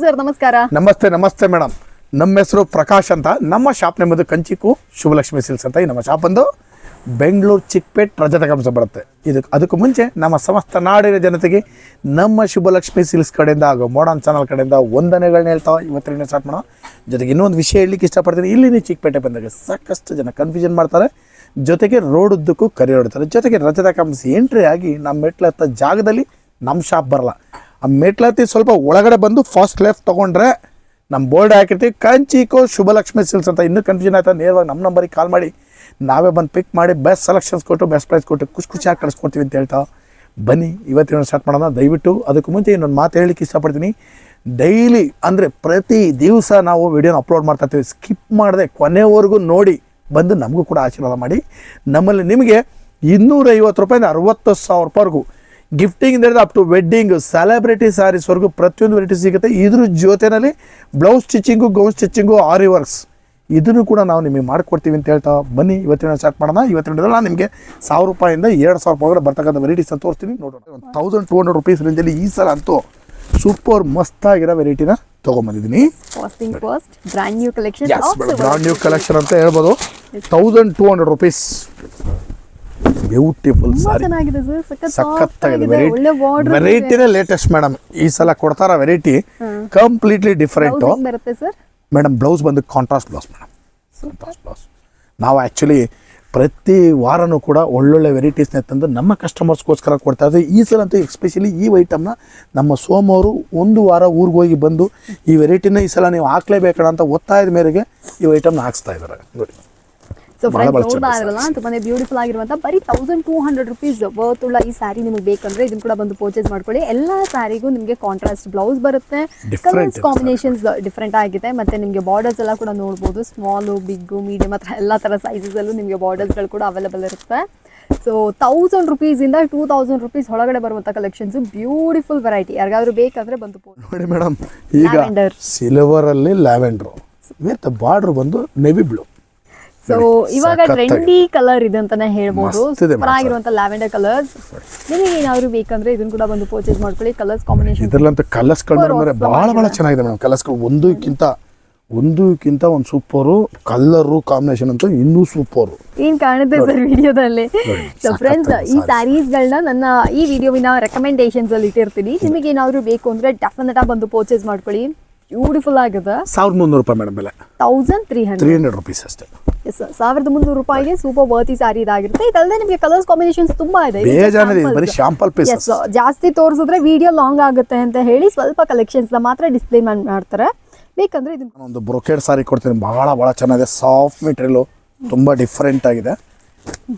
Sir ನಮಸ್ಕಾರ. ನಮಸ್ತೆ ನಮಸ್ತೆ ಮೇಡಮ್ ನಮ್ಮ ಹೆಸರು ಪ್ರಕಾಶ್ ಅಂತ. ನಮ್ಮ ಶಾಪ್ ನೆಮ್ಮದು ಕಂಚಿಕು ಶುಭಲಕ್ಷ್ಮಿ ಸಿಲ್ಸ್ ಅಂತ ಈ ನಮ್ಮ ಶಾಪ್ ಬಂದು ಬೆಂಗಳೂರು ಚಿಕ್ಕಪೇಟ್ ರಜತ ಕಂಸ ಬರುತ್ತೆ. ಇದಕ್ಕೆ ಅದಕ್ಕೂ ಮುಂಚೆ ನಮ್ಮ ಸಮಸ್ತ ನಾಡಿನ ಜನತೆಗೆ ನಮ್ಮ ಶುಭಲಕ್ಷ್ಮಿ ಸಿಲ್ಸ್ ಕಡೆಯಿಂದ ಹಾಗೂ ಮೋಡನ್ ಚಾನಲ್ ಕಡೆಯಿಂದ ವಂದನೆಗಳನ್ನ ಹೇಳ್ತಾ ಇವತ್ತಿನ ಸ್ಟಾರ್ಟ್ ಮಾಡೋಣ. ಜೊತೆಗೆ ಇನ್ನೊಂದು ವಿಷಯ ಹೇಳಲಿಕ್ಕೆ ಇಷ್ಟಪಡ್ತೀನಿ. ಇಲ್ಲಿ ಚಿಕ್ಕಪೇಟೆ ಬಂದಾಗ ಸಾಕಷ್ಟು ಜನ ಕನ್ಫ್ಯೂಷನ್ ಮಾಡ್ತಾರೆ. ಜೊತೆಗೆ ರೋಡ್ ಉದ್ದಕ್ಕೂ ಕರಿ ಹೊಡ್ತಾರೆ. ಜೊತೆಗೆ ರಜತ ಕಂಪ್ಸ್ ಎಂಟ್ರಿ ಆಗಿ ನಮ್ಮ ಮೆಟ್ಲತ್ತ ಜಾಗದಲ್ಲಿ ನಮ್ಮ ಶಾಪ್ ಬರಲ್ಲ. ಆ ಮೆಟ್ಲತ್ತಿ ಸ್ವಲ್ಪ ಒಳಗಡೆ ಬಂದು ಫಸ್ಟ್ ಲೆಫ್ಟ್ ತೊಗೊಂಡ್ರೆ ನಮ್ಮ ಬೋರ್ಡ್ ಹಾಕಿರ್ತೀವಿ. ಕಂಚಿಕೋ ಶುಭಲಕ್ಷ್ಮಿ ಸಿಲ್ಸ್ ಅಂತ ಇನ್ನೂ ಕನ್ಫ್ಯೂಷನ್ ಆಯ್ತಾ. ನೇರವಾಗಿ ನಮ್ಮ ನಂಬರಿಗೆ ಕಾಲ್ ಮಾಡಿ. ನಾವೇ ಬಂದು ಪಿಕ್ ಮಾಡಿ ಬೆಸ್ಟ್ ಸೆಲೆಕ್ಷನ್ಸ್ ಕೊಟ್ಟು ಬೆಸ್ಟ್ ಪ್ರೈಸ್ ಕೊಟ್ಟು ಖುಷಿ ಖುಷಿಯಾಗಿ ಕಳಿಸ್ಕೊಡ್ತೀವಿ ಅಂತ ಹೇಳ್ತಾ ಬನ್ನಿ. ಇವತ್ತಿನ ಸ್ಟಾರ್ಟ್ ಮಾಡೋಣ. ದಯವಿಟ್ಟು ಅದಕ್ಕೂ ಮುಂಚೆ ಇನ್ನೊಂದು ಮಾತು ಹೇಳಲಿಕ್ಕೆ ಇಷ್ಟಪಡ್ತೀನಿ. ಡೈಲಿ ಅಂದರೆ ಪ್ರತಿ ದಿವಸ ನಾವು ವಿಡಿಯೋನ ಅಪ್ಲೋಡ್ ಮಾಡ್ತಾ ಇರ್ತೀವಿ. ಸ್ಕಿಪ್ ಮಾಡದೆ ಕೊನೆವರೆಗೂ ನೋಡಿ ಬಂದು ನಮಗೂ ಕೂಡ ಆಶೀರ್ವಾದ ಮಾಡಿ. ನಮ್ಮಲ್ಲಿ ನಿಮಗೆ ಇನ್ನೂರೈವತ್ತು ರೂಪಾಯಿಂದ ಅರವತ್ತು ಸಾವಿರ ರೂಪಾಯಿವರೆಗೂ ಗಿಫ್ಟಿಂಗ್ ಇಂದ ಅಪ್ ಟು ವೆಡ್ಡಿಂಗ್ ಸೆಲೆಬ್ರಿಟಿ ಸ್ಯಾರೀಸ್ವರೆಗೂ ಪ್ರತಿಯೊಂದು ವೆರೈಟಿ ಸಿಗುತ್ತೆ. ಇದ್ರ ಜೊತೆನಲ್ಲಿ blouse stitching gown stitching aari works ಇದನ್ನು ಕೂಡ ನಾವು ನಿಮಗೆ ಮಾಡಿಕೊಡ್ತೀವಿ ಅಂತ ಹೇಳ್ತಾ ಬನ್ನಿ. ಇವತ್ತಿನ ಸ್ಟಾರ್ಟ್ ಮಾಡೋಣ. ಇವತ್ತಿನ ನಾನು ನಿಮಗೆ ಸಾವಿರ ರೂಪಾಯಿಂದ ಎರಡು ಸಾವಿರ ರೂಪಾಯಿ ಬರ್ತಕ್ಕಂಥ ವೆರೈಟೀಸ್ ಅಂತ ತೋರಿಸ್ತೀನಿ. ನೋಡೋಣ. ಒಂದು ತೌಸಂಡ್ ಟೂ ಹಂಡ್ರೆಡ್ ರುಪೀಸ್ ರೇಂಜಲ್ಲಿ ಈ ಸಲ ಅಂತೂ ಸೂಪರ್ ಮಸ್ತಾಗಿರೋ ವೆರೈಟಿನ ತೊಗೊಂಬಂದಿದ್ದೀನಿ. ಬ್ರ್ಯಾಂಡ್ ನ್ಯೂ ಕಲೆಕ್ಷನ್ ಅಂತ ಹೇಳ್ಬೋದು. Thousand two hundred rupees beautiful sari. ಸಖತ್ತಾಗಿದೆ. ವೆರೈಟಿ ವೆರೈಟಿನೇ ಲೇಟೆಸ್ಟ್ ಮೇಡಮ್ ಈ ಸಲ ಕೊಡ್ತಾರ variety completely different madam blouse ಬಂದು contrast blouse madam contrast blouse ನಾವು ಆ್ಯಕ್ಚುಲಿ ಪ್ರತಿ ವಾರನೂ ಕೂಡ ಒಳ್ಳೊಳ್ಳೆ ವೆರೈಟೀಸ್ನ ತಂದು ನಮ್ಮ ಕಸ್ಟಮರ್ಸ್ಗೋಸ್ಕರ ಕೊಡ್ತಾ ಇದ್ದೀವಿ ಈ ಸಲ ಅಂತೂ ಎಕ್ಸ್ಪೆಷಲಿ ಈ ಐಟಮ್ನ ನಮ್ಮ ಸೋಮವಾರ ಒಂದು ವಾರ ಊರಿಗೆ ಹೋಗಿ ಬಂದು ಈ ವೆರೈಟಿನ ಈ ಸಲ ನೀವು ಹಾಕ್ಲೇಬೇಕಣ ಅಂತ ಒತ್ತಾಯದ ಮೇರೆಗೆ ಈ ಐಟಮ್ನ ಹಾಕ್ಸ್ತಾ ಇದ್ದಾರೆ. ನೋಡಿ. ಸೊ ಫ್ರೆಂಡ್ಸ್ ನೋಡ್ತಾ ಇರಲ್ಲ ತುಂಬಾನೇ ಬ್ಯೂಟಿಫುಲ್ ಆಗಿರುವಂತ ಬರೀ thousand two hundred rupees worth ಉಳ್ಳ ಈ ಸ್ಯಾರಿ ನಿಮಗೆ ಬೇಕಂದ್ರೆ ಇದನ್ನ ಕೂಡ ಬಂದು ಪರ್ಚೇಸ್ ಮಾಡ್ಕೊಳ್ಳಿ. ಎಲ್ಲಾ ಸ್ಯಾರಿಗೂ ನಿಮಗೆ ಕಾಂಟ್ರಾಸ್ಟ್ ಬ್ಲೌಸ್ ಬರುತ್ತೆ. ಕಲರ್ಸ್ ಕಾಂಬಿನೇಷನ್ಸ್ ಡಿಫ್ರೆಂಟ್ ಆಗಿದೆ. ಮತ್ತೆ ನಿಮಗೆ ಬಾರ್ಡರ್ಸ್ ಎಲ್ಲ ಕೂಡ ನೋಡ್ಬೋದು. ಸ್ಮಾಲು ಬಿಗ್ಗು ಮೀಡಿಯಂ ಹತ್ರ ಎಲ್ಲ ತರ ಸೈಜಸ್ ಅಲ್ಲೂ ನಿಮಗೆ ಬಾರ್ಡರ್ಸ್ಗಳು ಕೂಡ ಅವೈಲೇಬಲ್ ಇರುತ್ತೆ. ಸೊ ತೌಸಂಡ್ ರುಪೀಸ್ ಇಂದ ಟೂ ತೌಸಂಡ್ ರುಪೀಸ್ ಒಳಗಡೆ ಬರುವಂತ ಕಲೆಕ್ಷನ್ಸ್ ಬ್ಯೂಟಿಫುಲ್ ವೆರೈಟಿ ಯಾರಿಗಾದ್ರೂ ಬೇಕಂದ್ರೆ ಬಂದು ನೋಡಿ ಮೇಡಮ್ ಈಗ ಸಿಲ್ವರಲ್ಲಿ ಸಿಲ್ವರ್ ಅಲ್ಲಿ ಲ್ಯಾವೆಂಡ್ರು ವಿತ್ ಬಾರ್ಡರ್ ಬಂದು ನೆವಿ ಬ್ಲೂ ಸೊ ಇವಾಗ ಟ್ರೆಂಡಿ ಕಲರ್ ಇದೆ ಅಂತಾನೆ ಹೇಳ್ಬೋದು. ಸೂಪರ್ ಆಗಿರುವಂತ ಲ್ಯಾವೆಂಡರ್ ಕಲರ್ಸ್ ನಿಮಗೆ ಏನಾದ್ರು ಬೇಕಂದ್ರೆ ಇದನ್ನ ಕೂಡ ಬಂದು ಪರ್ಚೇಸ್ ಮಾಡ್ಕೊಳ್ಳಿ. ಕಲರ್ಸ್ ಕಾಂಬಿನೇಷನ್ ಇದರಲ್ಲಂತ ಕಲರ್ಸ್ ಕಲರ್ ಅಂದ್ರೆ ಬಹಳ ಬಹಳ ಚೆನ್ನಾಗಿದೆ ಮೇಡಮ್. ಕಲರ್ಸ್ ಒಂದಕ್ಕಿಂತ ಒಂದಕ್ಕಿಂತ ಒಂದು ಸೂಪರು ಕಲರು ಕಾಂಬಿನೇಷನ್ ಅಂತ ಇನ್ನೂ ಸೂಪರು ಏನು ಕಾಣುತ್ತೆ ಸರ್ ವಿಡಿಯೋದಲ್ಲಿ? ಸೊ ಫ್ರೆಂಡ್ಸ್ ಈ ಸ್ಯಾರೀಸ್ಗಳನ್ನ ಸ್ಯಾರೀಸ್ ಗಳನ್ನ ನನ್ನ ಈ ವಿಡಿಯೋವಿನ ರೆಕಮೆಂಡೇಶನ್ಸ್ ಅಲ್ಲಿ ಇಟ್ಟಿರ್ತೀನಿ. ನಿಮಗೆ ಏನಾದ್ರು ಬೇಕು ಅಂದ್ರೆ ಡೆಫಿನೆಟ್ ಆಗಿ ಬಂದು ಪರ್ಚೇಸ್ ಮಾಡ್ಕೊಳ್ಳಿ. ಬ್ಯೂಟಿಫುಲ್ ಆಗಿದೆ. ಸಾವಿರದ ಮುನ್ನೂರು ರೂಪಾಯಿ ಮೇಡಮ್ ಬೆಲೆ. Thousand three three hundred hundred rupees ಅಷ್ಟೇ. ಸಾವಿರದ ಮುನ್ನೂರು ರೂಪಾಯಿಗೆ ಸೂಪರ್ ವರ್ತಿ ಸ್ಯಾರಿ ಇದಾಗಿರುತ್ತೆ. ಇದಲ್ಲದೆ ನಿಮಗೆ ಕಲರ್ಸ್ ಕಾಂಬಿನೇಷನ್ಸ್ ತುಂಬಾ ಇದೆ. ಇದು ಬರೀ ಶಾಂಪಲ್ ಪೀಸಸ್ ಜಾಸ್ತಿ ತೋರಿಸಿದ್ರೆ ವಿಡಿಯೋ ಲಾಂಗ್ ಆಗುತ್ತೆ ಅಂತ ಹೇಳಿ ಸ್ವಲ್ಪ ಕಲೆಕ್ಷನ್ಸ್ ಮಾತ್ರ ಡಿಸ್ಪ್ಲೇ ಮಾಡ್ತಾರೆ. ಬೇಕಂದ್ರೆ ಇದನ್ನ ಒಂದು ಬ್ರೊಕೆಡ್ ಸಾರಿ ಕೊಡ್ತೀನಿ. ಬಹಳ ಬಹಳ ಚೆನ್ನಾಗಿದೆ. ಸಾಫ್ಟ್ ಮೆಟೀರಿಯಲ್ ತುಂಬಾ ಡಿಫರೆಂಟ್ ಆಗಿದೆ.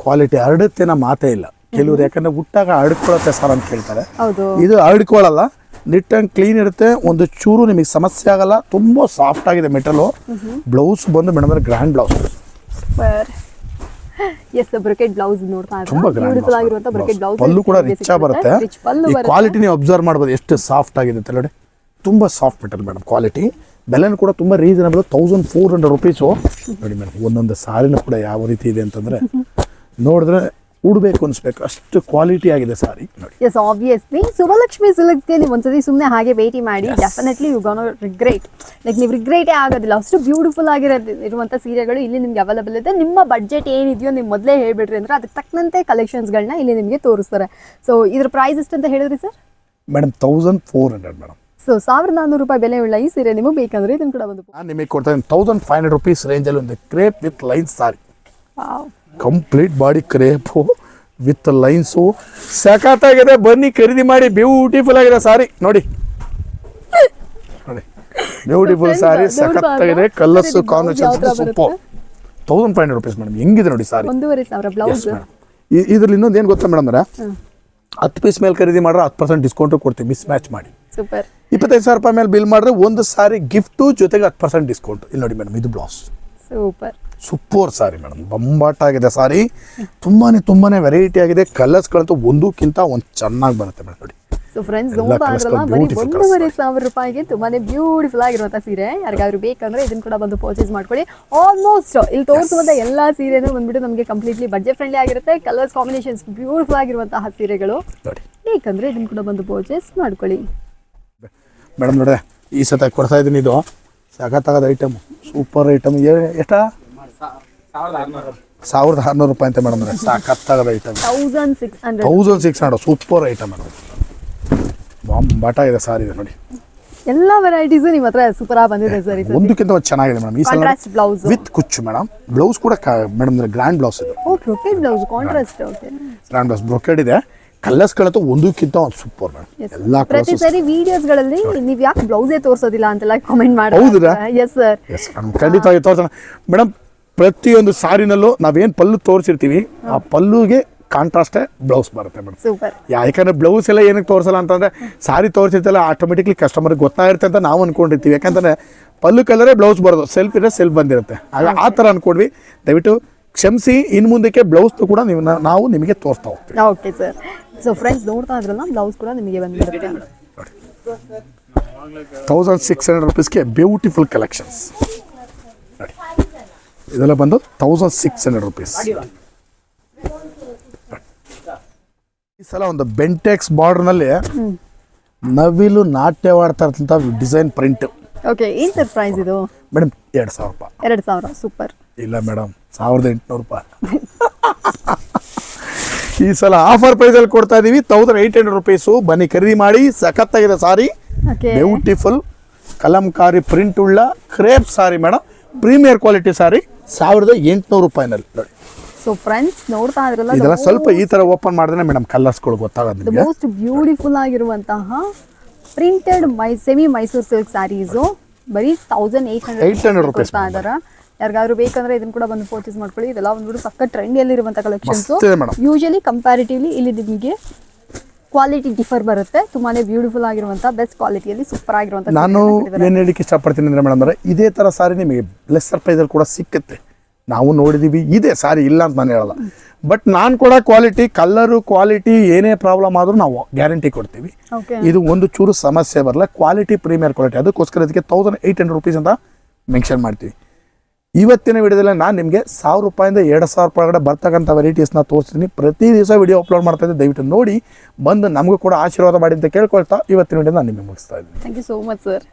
ಕ್ವಾಲಿಟಿ ಹರಡುತ್ತೆ ನಮ್ಮ ಮಾತೇ ಇಲ್ಲ. ಕೆಲವ್ರು ಯಾಕಂದ್ರೆ ಹುಟ್ಟಾಗ ಹರಡ್ಕೊಳತ್ತೆ ಸರ್ ಅಂತ ಕೇಳ್ತಾರೆ. ಇದು ಹರಡ್ಕೊಳ್ಳಲ್ಲ ನಿಟ್ ಆ್ಯಂಡ್ ಕ್ಲೀನ್ ಇರುತ್ತೆ. ಒಂದು ಚೂರು ನಿಮಗೆ ಸಮಸ್ಯೆ ಆಗಲ್ಲ. ತುಂಬ ಸಾಫ್ಟ್ ಆಗಿದೆ ಮೆಟಲು ಬ್ಲೌಸ್ ಬಂದು ಮೇಡಮ್ ಗ್ರ್ಯಾಂಡ್ ಬ್ಲೌಸ್ ಸೂಪರ್ ಎಸ್ ಬ್ರೊಕೆಟ್ ಬ್ಲೌಸ್ ನೋಡ್ತಾ ತುಂಬಾ ಬ್ಯೂಟಿಫುಲ್ ಆಗಿರುವಂತ ಬ್ರೊಕೆಟ್ ಬ್ಲೌಸ್ ಪಲ್ಲು ಕೂಡ ರಿಚ್ ಬರುತ್ತೆ. ಈ ಕ್ವಾಲಿಟಿ ನೀವು ಅಬ್ಸರ್ವ್ ಮಾಡ್ಬೋದು. ಎಷ್ಟು ಸಾಫ್ಟ್ ಆಗಿದೆ ಅಂತ ನೋಡಿ. ತುಂಬ ಸಾಫ್ಟ್ ಮೆಟಲ್ ಮೇಡಮ್ ಕ್ವಾಲಿಟಿ ಬೆಲೆನೂ ಕೂಡ ತುಂಬಾ reasonable thousand four hundred rupees ನೋಡಿ ಮೇಡಮ್ ಒಂದೊಂದು ಸಾರಿನೂ ಕೂಡ ಯಾವ ರೀತಿ ಇದೆ ಅಂತಂದ್ರೆ ನೋಡಿದ್ರೆ ಉಡಬೇಕು ಅನ್ಸ್ಬೇಕು. ಅಷ್ಟು ಕ್ವಾಲಿಟಿ ಆಗಿದೆ ಸಾರಿ. ನೋಡಿ. ಎಸ್ ಆಬ್ವಿಯಸ್ಲಿ ಸುಭಲಕ್ಷ್ಮಿ ಸಿಲ್ಕ್ಗೆ ನೀವು ಒಂದ್ಸತಿ ಸುಮ್ಮನೆ ಹಾಗೆ ಭೇಟಿ ಮಾಡಿ. Definitely you gonna regret like ನೀವು ರಿಗ್ರೇಟೇ ಆಗೋದಿಲ್ಲ. ಅಷ್ಟು ಬ್ಯೂಟಿಫುಲ್ ಆಗಿರೋ ಇರುವಂಥ ಸೀರೆಗಳು ಇಲ್ಲಿ ನಿಮ್ಗೆ ಅವೈಲೇಬಲ್ ಇದೆ. ನಿಮ್ಮ ಬಡ್ಜೆಟ್ ಏನಿದೆಯೋ ನೀವು ಮೊದಲೇ ಹೇಳ್ಬಿಡ್ರಿ ಅಂದ್ರೆ ಅದಕ್ಕೆ ತಕ್ಕಂತೆ ಕಲೆಕ್ಷನ್ಸ್ಗಳನ್ನ ಇಲ್ಲಿ ನಿಮಗೆ ತೋರಿಸ್ತಾರೆ. ಸೊ ಇದ್ರ ಪ್ರೈಸ್ ಎಷ್ಟು ಅಂತ ಹೇಳಿದ್ರಿ sir madam thousand four hundred madam so ಸಾವಿರದ ನಾನ್ನೂರು ರೂಪಾಯಿ ಬೆಲೆ ಉಳ್ಳ ಈ ಸೀರೆ ನಿಮಗೆ ಬೇಕಂದ್ರೆ ಇದನ್ನು ಕೂಡ ಒಂದು ನಾನು ನಿಮಗೆ ಕೊಡ್ತಾ ತೌಸಂಡ್ ಫೈವ್ ಹಂಡ್ರೆಡ್ ರುಪೀಸ್ ರೇಂಜಲ್ಲಿ ಒಂದು crepe with lines sari. Complete body crepe with lines ಸಖತ್ತಾಗಿದೆ ಬನ್ನಿ ಖರೀದಿ ಮಾಡಿ. ಬ್ಯೂಟಿಫುಲ್ ಆಗಿದೆ ಸಾರಿ. ನೋಡಿ. ನೋಡಿ. ಬ್ಯೂಟಿಫುಲ್ ಸಾರಿ ಸಖತ್ತಾಗಿದೆ colours combination super. Thousand five hundred rupees madam ಹೆಂಗಿದೆ ನೋಡಿ ಸಾರಿ? ಒಂದೂವರೆ ಸಾವಿರ ಬ್ಲೌಸ್ ಇದ್ರಲ್ಲಿ ಇನ್ನೊಂದು ಏನು ಗೊತ್ತಾ ಮೇಡಮ್ ಹತ್ತು ಪೀಸ್ ಮೇಲೆ ಖರೀದಿ ಮಾಡ್ರೆ ಹತ್ತು ಪರ್ಸೆಂಟ್ ಡಿಸ್ಕೌಂಟು ಕೊಡ್ತೀವಿ. ಮಿಸ್ ಮ್ಯಾಚ್ ಮಾಡಿ. ಸೂಪರ್ ಇಪ್ಪತ್ತೈದು ಸಾವಿರ ರೂಪಾಯಿ ಮೇಲೆ ಬಿಲ್ ಮಾಡಿದ್ರೆ ಒಂದು ಸಾರಿ ಗಿಫ್ಟು ಜೊತೆಗೆ ಹತ್ತು ಪರ್ಸೆಂಟ್ ಡಿಸ್ಕೌಂಟ್ ಇಲ್ಲಿ ನೋಡಿ ಮೇಡಮ್ ಇದು blouse super super sari madam. ಬೊಂಬಾಟ ಆಗಿದೆ ಸಾರಿ. ತುಂಬಾನೇ ತುಂಬಾನೇ ವೆರೈಟಿ ಆಗಿದೆ. ಕಲರ್ಸ್ಗಳಂತೂ ಒಂದಕ್ಕಿಂತ ಒಂದು ಚೆನ್ನಾಗಿ ಬರುತ್ತೆ ಮೇಡಮ್ ನೋಡಿ. ಸೊ ಫ್ರೆಂಡ್ಸ್ ನೋಡ್ತಾ ಇದ್ರಲ್ಲ ಬರೀ ಒಂದೂವರೆ ಸಾವಿರ ರೂಪಾಯಿಗೆ ತುಂಬಾನೇ ಬ್ಯೂಟಿಫುಲ್ ಆಗಿರುವಂಥ ಸೀರೆ. ಯಾರಿಗಾದ್ರು ಬೇಕಂದ್ರೆ ಇದನ್ನ ಕೂಡ ಬಂದು ಪರ್ಚೇಸ್ ಮಾಡ್ಕೊಳ್ಳಿ. ಆಲ್ಮೋಸ್ಟ್ ಇಲ್ಲಿ ತೋರಿಸುವಂತ ಎಲ್ಲಾ ಸೀರೆನೂ ಬಂದ್ಬಿಟ್ಟು ನಮಗೆ ಕಂಪ್ಲೀಟ್ಲಿ ಬಜೆಟ್ ಫ್ರೆಂಡ್ಲಿ ಆಗಿರುತ್ತೆ. ಕಲರ್ಸ್ ಕಾಂಬಿನೇಷನ್ಸ್ ಬ್ಯೂಟಿಫುಲ್ ಆಗಿರುವಂತಹ ಸೀರೆಗಳು. ನೋಡಿ. ಬೇಕಂದ್ರೆ ಇದನ್ನ ಕೂಡ ಬಂದು ಪರ್ಚೇಸ್ ಮಾಡ್ಕೊಳ್ಳಿ. ಮೇಡಮ್ ನೋಡ್ರೆ ಈ ಸತ ಕೊಡ್ತಾ ಇದ್ದೀನಿ ಇದು. ಸಖತ್ತಾಗದ ಐಟಮ್ ಸೂಪರ್ ಐಟಮ್ ಎಷ್ಟ? ಸಾವಿರದ ಆರುನೂರು ರೂಪಾಯಿ ಅಂತ madam ಸಾಕತ್ತಾಗದ item thousand six hundred super item madam ಬಾಂಬಾಟ ಇದೆ ಸಾರ್ ಇದೆ ನೋಡಿ. ಎಲ್ಲ ವೆರೈಟೀಸ್ ನಿಮ್ಮ ಹತ್ರ ಸೂಪರ್ ಆಗಿ ಬಂದಿದೆ ಸರ್ ಒಂದಕ್ಕಿಂತ ಒಂದು ಚೆನ್ನಾಗಿದೆ ಮೇಡಮ್ ಈ ಸಲ ಬ್ಲೌಸ್ ವಿತ್ ಕುಚ್ಚು ಮೇಡಮ್ ಬ್ಲೌಸ್ ಕೂಡ ಮೇಡಮ್ ಗ್ರ್ಯಾಂಡ್ ಬ್ಲೌಸ್ ಇದು. Okay okay blouse contrast okay grand blouse brocade ಇದೆ. ಕಲರ್ಸ್ಗಳಂತೂ ಒಂದಕ್ಕಿಂತ ಒಂದು ಸೂಪರ್ ಮೇಡಮ್ ಎಲ್ಲ ಪ್ರತಿ ಸರಿ ವಿಡಿಯೋಸ್ಗಳಲ್ಲಿ ನೀವು ಯಾಕೆ ಬ್ಲೌಸೇ ತೋರಿಸೋದಿಲ್ಲ ಅಂತೆಲ್ಲ ಕಾಮೆಂಟ್ ಮಾಡಿ ಮಾಡಿ ಎಸ್ ಸರ್ ಎಸ್ ಮೇಡಮ್ ಖಂಡಿತವಾಗಿ ತೋರಿಸೋಣ. ಮೇಡಮ್ ಪ್ರತಿಯೊಂದು ಸಾರಿನಲ್ಲೂ ನಾವೇನು ಪಲ್ಲು ತೋರಿಸಿರ್ತೀವಿ ಆ ಪಲ್ಲುಗೆ ಕಾಂಟ್ರಾಸ್ಟೇ ಬ್ಲೌಸ್ ಬರುತ್ತೆ ಮೇಡಮ್ ಯಾಕಂದ್ರೆ ಬ್ಲೌಸ್ ಎಲ್ಲ ಏನಕ್ಕೆ ತೋರಿಸಲ್ಲ ಅಂತಂದ್ರೆ ಸಾರಿ ತೋರಿಸಿರ್ತಲ್ಲ ಆಟೋಮೆಟಿಕ್ಲಿ ಕಸ್ಟಮರ್ಗೆ ಗೊತ್ತಾಗಿರುತ್ತೆ ಅಂತ ನಾವು ಅನ್ಕೊಂಡಿರ್ತೀವಿ. ಯಾಕಂತಂದ್ರೆ ಪಲ್ಲು ಕಲರೇ ಬ್ಲೌಸ್ ಬರೋದು. ಸೆಲ್ಫ್ ಇದ್ರೆ ಸೆಲ್ಫ್ ಬಂದಿರುತ್ತೆ. ಆಗ ಆ ಥರ ಅನ್ಕೊಂಡ್ವಿ. ದಯವಿಟ್ಟು ಕ್ಷಮಿಸಿ ಇನ್ನು ಮುಂದಕ್ಕೆ ಬ್ಲೌಸ್ ಕೂಡ ನೀವು ನಾವು ನಿಮಗೆ ತೋರಿಸ್ತಾ ಹೋಗ್ತೀವಿ. ಓಕೆ ಸರ್ ಸೊ ಫ್ರೆಂಡ್ಸ್ ನೋಡ್ತಾ ಇದ್ರಲ್ಲ ಬ್ಲೌಸ್ ಕೂಡ ನಿಮಗೆ ಬಂದಿರುತ್ತೆ ತೌಸಂಡ್ ಸಿಕ್ಸ್ ಹಂಡ್ರೆಡ್ ರುಪೀಸ್ಗೆ ಬ್ಯೂಟಿಫುಲ್ ಕಲೆಕ್ಷನ್ಸ್ ನೋಡಿ. ಇದೆಲ್ಲ ಬಂದು ತೌಸಂಡ್ ಸಿಕ್ಸ್ ಹಂಡ್ರೆಡ್ ರುಪೀಸ್ ಈ ಸಲ ಒಂದು ಬೆಂಟೆಕ್ಸ್ ಬಾರ್ಡರ್ನಲ್ಲಿ ನವಿಲು ನಾಟ್ಯವಾಡ್ತಾ ಇರ್ತಂಥ ಡಿಸೈನ್ ಪ್ರಿಂಟ್ ಓಕೆ ಏನು ಸರ್ ಪ್ರೈಸ್ ಇದು? ಮೇಡಮ್ ಎರಡು ಸಾವಿರ ರೂಪಾಯಿ. ಎರಡು ಸಾವಿರ ಸೂಪರ್ ಇಲ್ಲ ಮೇಡಮ್ ಸಾವಿರದ ಎಂಟುನೂರು ರೂಪಾಯಿ. ಈ ಸಲ ಆಫರ್ ಪ್ರೈಸಲ್ಲಿ ಕೊಡ್ತಾ ಇದ್ದೀವಿ ತೌಸಂಡ್ ಏಯ್ಟ್ ಹಂಡ್ರೆಡ್ ರುಪೀಸು ಬನ್ನಿ ಖರೀದಿ ಮಾಡಿ ಸಖತ್ತಾಗಿದೆ ಸಾರಿ. ಬ್ಯೂಟಿಫುಲ್ ಕಲಂಕಾರಿ ಪ್ರಿಂಟ್ ಉಳ್ಳ crepe sari madam premier quality sari ಸಾವಿರದ ಎಂಟುನೂರು ರೂಪಾಯಿನಲ್ಲಿ. ನೋಡಿ ಸೊ ಫ್ರೆಂಡ್ಸ್ ನೋಡ್ತಾ ಇದ್ರಲ್ಲ ಇದೆಲ್ಲ ಸ್ವಲ್ಪ ಈ ತರ ಓಪನ್ ಮಾಡಿದ್ರೆ ಮೇಡಮ್ ಕಲರ್ಸ್ಗಳು ಗೊತ್ತಾಗೋದು ನಿಮಗೆ. ಮೋಸ್ಟ್ ಬ್ಯೂಟಿಫುಲ್ ಆಗಿರುವಂತಹ ಪ್ರಿಂಟೆಡ್ ಮೈ ಸೆಮಿ ಮೈಸೂರು ಸಿಲ್ಕ್ ಸ್ಯಾರೀಸು ಬರೀ ತೌಸಂಡ್ ಏಯ್ಟ್ 800 rupees ಕೊಡ್ತಾ ಇದಾರ. ಯಾರಿಗಾದ್ರು ಬೇಕಂದ್ರೆ ಇದನ್ನ ಕೂಡ ಬಂದು ಪರ್ಚೇಸ್ ಮಾಡ್ಕೊಳ್ಳಿ. ಇದೆಲ್ಲ ಒಂದ್ಬಿಟ್ಟು ಸಕ್ಕ ಟ್ರೆಂಡಿಯಲ್ಲಿ ಇರುವಂತ ಕಲೆಕ್ಷನ್ಸ್ ಯೂಶಲಿ ಕಂಪ್ಯಾರಿಟಿವ್ಲಿ ಇಲ್ಲಿ ನಿಮಗೆ ಕ್ವಾಲಿಟಿ ಡಿಫರ್ ಬರುತ್ತೆ. ತುಂಬಾನೇ ಬ್ಯೂಟಿಫುಲ್ ಆಗಿರುವಂತ ಬೆಸ್ಟ್ ಕ್ವಾಲಿಟಿಯಲ್ಲಿ ಸೂಪರ್ ಆಗಿರುವಂತ ನಾನು ಏನು ಹೇಳಿಕ್ಕೆ ಇಷ್ಟಪಡ್ತೀನಿ ಅಂದ್ರೆ ಮೇಡಮ್ ಅವರೇ ಇದೇ ಥರ ಸಾರಿ ನಿಮಗೆ ಲೆಸ್ಸರ್ ಪ್ರೈಸಲ್ಲಿ ಕೂಡ ಸಿಕ್ಕುತ್ತೆ. ನಾವು ನೋಡಿದೀವಿ ಇದೆ ಸಾರಿ ಇಲ್ಲ ಅಂತ ನಾನು ಹೇಳಲ್ಲ. ಬಟ್ ನಾನು ಕೂಡ ಕ್ವಾಲಿಟಿ ಕಲ್ಲರು ಕ್ವಾಲಿಟಿ ಏನೇ ಪ್ರಾಬ್ಲಮ್ ಆದರೂ ನಾವು ಗ್ಯಾರಂಟಿ ಕೊಡ್ತೀವಿ. ಇದು ಒಂದು ಚೂರು ಸಮಸ್ಯೆ ಬರಲ್ಲ. ಕ್ವಾಲಿಟಿ ಪ್ರೀಮಿಯರ್ ಕ್ವಾಲಿಟಿ ಅದಕ್ಕೋಸ್ಕರ ಇದಕ್ಕೆ ತೌಸಂಡ್ ಏಯ್ಟ್ ಹಂಡ್ರೆಡ್ ರುಪೀಸ್ ಅಂತ ಮೆನ್ಷನ್ ಮಾಡ್ತೀವಿ. ಇವತ್ತಿನ ವಿಡಿಯೋದಲ್ಲಿ ನಾನು ನಿಮಗೆ ಸಾವಿರ ರೂಪಾಯಿಂದ ಎರಡು ಸಾವಿರ ರೂಪಾಯಿ ಒಳಗಡೆ ಬರ್ತಕ್ಕಂಥ ವೆರೈಟೀಸ್ನ ತೋರಿಸ್ತೀನಿ. ಪ್ರತಿ ದಿವಸ ವಿಡಿಯೋ ಅಪ್ಲೋಡ್ ಮಾಡ್ತಾ ಇದ್ದೆ, ದಯವಿಟ್ಟು ನೋಡಿ. ಬಂದು ನಮಗೂ ಕೂಡ ಆಶೀರ್ವಾದ ಮಾಡಿ ಅಂತ ಕೇಳ್ಕೊಳ್ತಾ ಇವತ್ತಿನ ವಿಡಿಯೋ ನಾನು ನಿಮಗೆ ಮುಗಿಸ್ತಾ ಇದ್ದೀನಿ. Thank you so much sir